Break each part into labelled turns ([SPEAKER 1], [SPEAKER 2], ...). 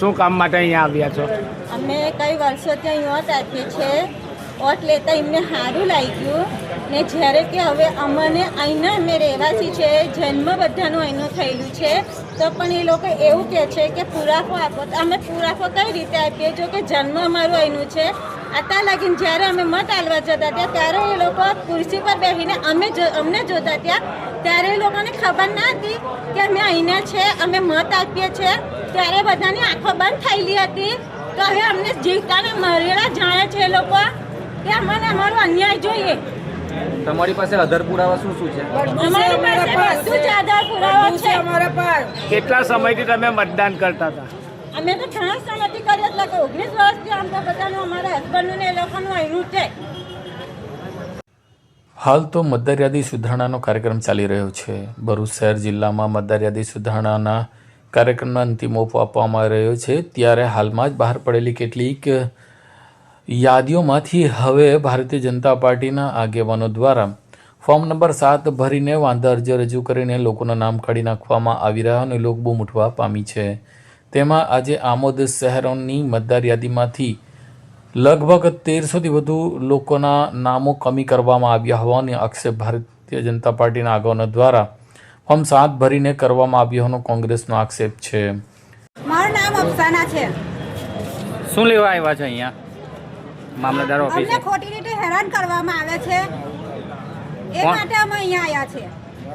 [SPEAKER 1] શું કામ માટે અહીંયા આવ્યા છો?
[SPEAKER 2] અમે કઈ વર્ષોથી અહીં ઓટ આપીએ છીએ. ઓટ લેતા એમને સારું લાગ્યું. ને જ્યારે કે હવે અમને અહીંના અમે રહેવાસી છે, જન્મ બધાનું અહીંનું થયેલું છે, તો પણ એ લોકો એવું કહે છે કે પુરાફો આપો. અમે પુરાફો કઈ રીતે આપીએ? જો કે જન્મ અમારું અહીંનું છે. આટલા લાગીને જ્યારે અમે મત આલવા જતા ત્યાં ત્યારે એ લોકો ખુરશી પર બેસીને અમે જો અમને જોતા ત્યાં ત્યારે એ લોકોને ખબર ના હતી કે અમે અહીંના છે અમે મત આપીએ છીએ. ત્યારે બધાની આંખો બંધ થયેલી હતી. તો હવે અમને જીવતાને મરેલા જાણે છે એ લોકો કે અમને અમારો અન્યાય જોઈએ.
[SPEAKER 3] તમારી પાસે આધાર પુરાવા શું શું છે?
[SPEAKER 2] અમારી પાસે બધું છે આધાર પુરાવો છે.
[SPEAKER 1] કેટલા સમયથી તમે મતદાન કરતા હતા?
[SPEAKER 2] અમે તો ઘણા સમયથી કરીએ
[SPEAKER 4] હાલ તો મતદાર સુધારણાનો કાર્યક્રમ ચાલી રહ્યો છે. ભરૂચ શહેર જિલ્લામાં મતદાર સુધારણાના કાર્યક્રમના અંતિમ ઓપ આપવામાં રહ્યો છે. ત્યારે હાલમાં જ બહાર પડેલી કેટલીક યાદીઓમાંથી હવે ભારતીય જનતા પાર્ટીના આગેવાનો દ્વારા ફોર્મ નંબર સાત ભરીને વાંધા અરજી રજૂ કરીને લોકોના નામ કાઢી નાખવામાં આવી રહ્યા અને લોકો બૂમ ઉઠવા પામી છે. તેમાં આજે આમોદ શહેરોની મતદાર યાદીમાંથી લગભગ તેરસોથી વધુ લોકોના નામો કમી કરવામાં આવ્યા હોવાની આક્ષેપ ભારતીય જનતા પાર્ટીના આગેવાનો દ્વારા ફોર્મ સાત ભરીને કરવામાં આવ્યો હોવાનો કોંગ્રેસનો આક્ષેપ છે.
[SPEAKER 5] મારું નામ અફસાના છે.
[SPEAKER 3] શું લેવા આવ્યા છો અહીંયા? મામલતદાર ઓફિસે?
[SPEAKER 5] અમને ખોટી રીતે હેરાન કરવામાં આવે છે. એ માટે અમે અહીંયા આવ્યા છે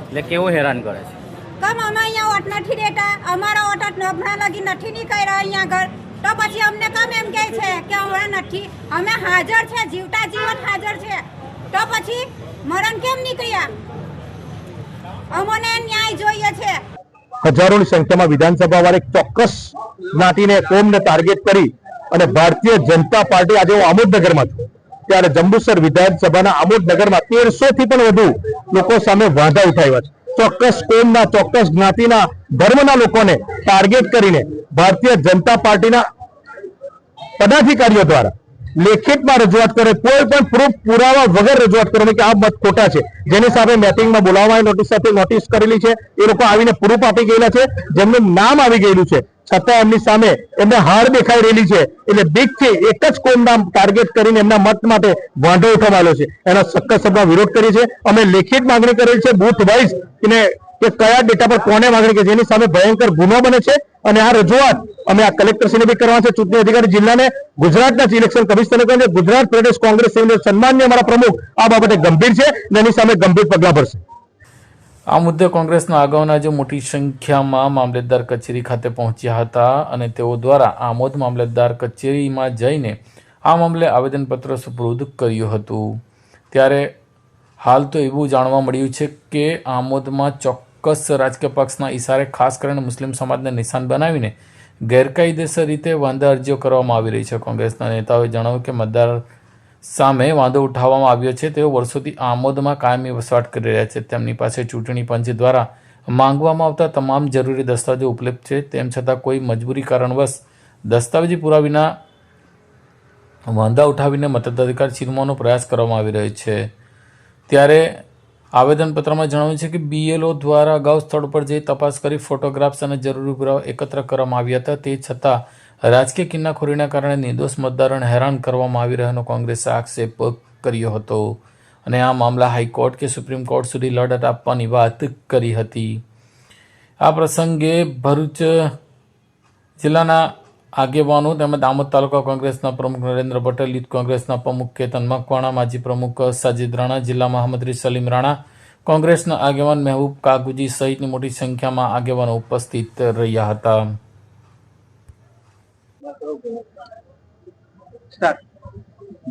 [SPEAKER 3] એટલે કેવું હેરાન કરે છે?
[SPEAKER 5] કમ અમે અહીંયા ઓટ નથી દેતા, અમારા ઓટ હમણાં લગી નથી નીકળ્યા અહીંયા ઘર તો પછી અમને કમ એમ કહે છે કે હમણાં નથી, અમે હાજર છે, જીવતા જીવન હાજર છે. તો પછી મરણ કેમ નીકળ્યા? અમને ન્યાય જોઈએ છે.
[SPEAKER 6] હજારોની સંખ્યામાં વિધાનસભા વાળા ચોક્કસ જ્ઞાતિને કોમને ટાર્ગેટ કરી અને ભારતીય જનતા પાર્ટી આજે હું આમોદનગરમાં છું. ત્યારે જંબુસર વિધાનસભાના આમોદનગરમાં તેરસો થી પણ વધુ લોકો સામે વાંધા ઉઠાવ્યા છે. ચોક્કસ કોમના, ચોક્કસ જ્ઞાતિના, ધર્મના લોકોને ટાર્ગેટ કરીને ભારતીય જનતા પાર્ટીના પદાધિકારીઓ દ્વારા લેખિતમાં રજૂઆત કરે, કોઈ પણ પ્રૂફ પુરાવા વગર રજૂઆત કરે, કે આ મત ખોટા છે. જેની સામે મેપિંગમાં બોલાવવાની નોટિસ સાથે નોટિસ કરેલી છે. એ લોકો આવીને પ્રૂફ આપી ગયેલા છે. જેમનું નામ આવી ગયેલું છે. છતાં એમની સામે એમને હાર દેખાઈ રહેલી છે. એટલે બીકથી એક જ કોમના ટાર્ગેટ કરીને એમના મત માટે વાંધો ઉઠાવવાનો છે. એનો સખત શબ્દમાં વિરોધ કરીએ છીએ. અમે લેખિત માંગણી કરેલી છે બુથ વાઇઝ એને કે કયા ડેટા પર કોને માંગણી કરી એની સામે ભયંકર ગુનો બને છે. અને આ રજૂઆત અમે આ કલેક્ટરશ્રીને બી કરવા છે. ચૂંટણી અધિકારી જિલ્લાને, ગુજરાતના ઇલેક્શન કમિશનરને કહ્યું ગુજરાત પ્રદેશ કોંગ્રેસ સન્માનની અમારા પ્રમુખ. આ બાબતે ગંભીર છે અને એની સામે ગંભીર પગલાં ભરશે.
[SPEAKER 4] આ મુદ્દે કોંગ્રેસના અગાઉના જે મોટી સંખ્યામાં મામલતદાર કચેરી ખાતે પહોંચ્યા હતા અને તેઓ દ્વારા આમોદ મામલતદાર કચેરીમાં જઈને આ મામલે આવેદનપત્ર સુપૃદ કર્યું હતું. ત્યારે હાલ તો એવું જાણવા મળ્યું છે કે આમોદમાં ચોક્કસ રાજકીય પક્ષના ઇશારે ખાસ કરીને મુસ્લિમ સમાજને નિશાન બનાવીને ગેરકાયદેસર રીતે વાંધા અરજીઓ કરવામાં આવી રહી છે. કોંગ્રેસના નેતાઓએ જણાવ્યું કે મતદાર સામે વાંધો ઉઠાવવામાં આવ્યો છે. તેઓ વર્ષોથી આમોદમાં કાયમી વસવાટ કરી રહ્યા છે. તેમની પાસે ચૂંટણી પંચ દ્વારા માંગવામાં આવતા તમામ જરૂરી દસ્તાવેજો ઉપલબ્ધ છે. તેમ છતાં કોઈ મજબૂરી કારણવશ દસ્તાવેજી પુરા વિના વાંધા ઉઠાવીને મતદાધિકાર છીનવાનો પ્રયાસ કરવામાં આવી રહ્યો છે. ત્યારે આવેદનપત્રમાં જણાવ્યું છે કે બીએલઓ દ્વારા અગાઉ સ્થળ પર જઈ તપાસ કરી ફોટોગ્રાફ્સ અને જરૂરી પુરાવા એકત્ર કરવામાં આવ્યા હતા. તે છતાં રાજકીય કિન્નાખોરીના કારણે નિર્દોષ મતદારોને હેરાન કરવામાં આવી રહ્યાનો કોંગ્રેસે આક્ષેપ કર્યો હતો અને આ મામલા હાઈકોર્ટ કે સુપ્રીમ કોર્ટ સુધી લડત આપવાની વાત કરી હતી. આ પ્રસંગે ભરૂચ જિલ્લાના આગેવાનો તેમજ દામોદ તાલુકા કોંગ્રેસના પ્રમુખ નરેન્દ્ર પટેલ, યુથ કોંગ્રેસના પ્રમુખ કેતન મકવાણા, માજી પ્રમુખ સાજિદ રાણા, જિલ્લા મહામંત્રી સલીમ રાણા, કોંગ્રેસના આગેવાન મહેબૂબ કાગુજી સહિતની મોટી સંખ્યામાં આગેવાનો ઉપસ્થિત રહ્યા હતા.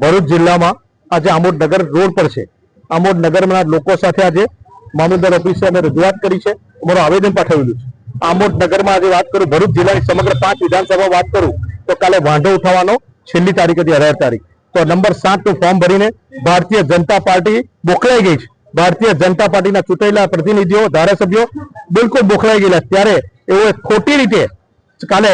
[SPEAKER 6] ભરૂચ જિલ્લામાં આજે આમોદ નગર રોડ પર છે. આમોદ નગરના લોકો સાથે આજે મામલતદાર ઓફિસે અમે રજૂઆત કરી છે. અમારું આવેદન પાઠવેલું છે. આમોદ નગરમાં આજે વાત કરું, ભરૂચ જિલ્લાની સમગ્ર પાંચ વિધાનસભા વાત કરું, તો કાલે વાંધો ઉઠાવવાનો છેલ્લી તારીખ હતી, અઢાર તારીખ. તો નંબર સાતનું ફોર્મ ભરીને ભારતીય જનતા પાર્ટી બોખલાઈ ગઈ છે. ભારતીય જનતા પાર્ટીના ચૂંટાયેલા પ્રતિનિધિઓ, ધારાસભ્યો બિલકુલ બોખલાઈ ગયેલા ત્યારે એવો ખોટી રીતે કાલે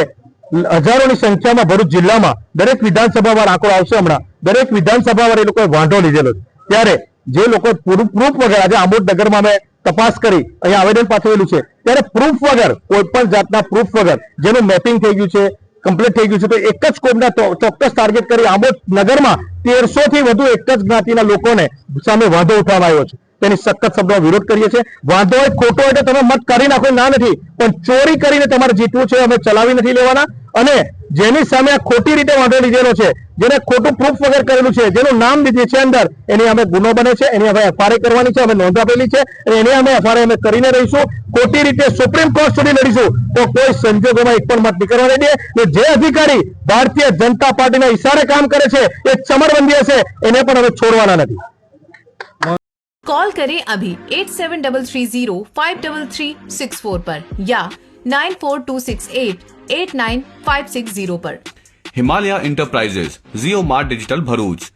[SPEAKER 6] હજારોની સંખ્યામાં ભરૂચ જિલ્લામાં દરેક વિધાનસભા વાર આંકડો આવશે હમણાં. દરેક વિધાનસભા વાર એ લોકોએ વાંધો લીધેલો ત્યારે જે લોકો પ્રૂફ વગર આજે આમોદ નગરમાં અમે તપાસ કરી, અહીંયા આવેદન પાઠવેલું છે. ત્યારે પ્રૂફ વગર, કોઈ પણ જાતના પ્રૂફ વગર, જેનું મેપિંગ થઈ ગયું છે, કમ્પ્લીટ થઈ ગયું છે, તો એક જ કોમના ચોક્કસ ટાર્ગેટ કરી આંબોદ નગરમાં તેરસો થી વધુ એક જ જ્ઞાતિના લોકોને સામે વાંધો ઉઠાવાયો છે. તેની સખત શબ્દોમાં વિરોધ કરીએ છીએ. વાંધો હોય, ખોટો હોય તમે મત કરી નાખો ના નથી, પણ ચોરી કરીને તમારે જીતવું છે અમે ચલાવી નથી લેવાના. અને જેની સામે આ ખોટી રીતે વાંધો લીધેલો છે, જેને ખોટું પ્રૂફ વગર કરેલું છે, જેનું નામ દીધું છે અંદર, એની અમે ગુનો બને છે, એની અમે એફઆરઆઈ કરવાની છે, અમે નોંધ આપેલી છે, અને એની અમે એફઆરઆઈ અમે કરીને રહીશું. ખોટી રીતે સુપ્રીમ કોર્ટ સુધી લડીશું. તો કોઈ સંજોગોમાં એક પણ મત નીકળવા દે. જે અધિકારી ભારતીય જનતા પાર્ટીના ઈશારે કામ કરે છે, એ ચમરબંધી હશે, એને પણ અમે છોડવાના નથી.
[SPEAKER 7] कॉल करें अभी eight seven double three zero five double three six four पर या nine four two six eight eight nine five six zero पर
[SPEAKER 8] Himalaya enterprises Jio mart digital Bharuch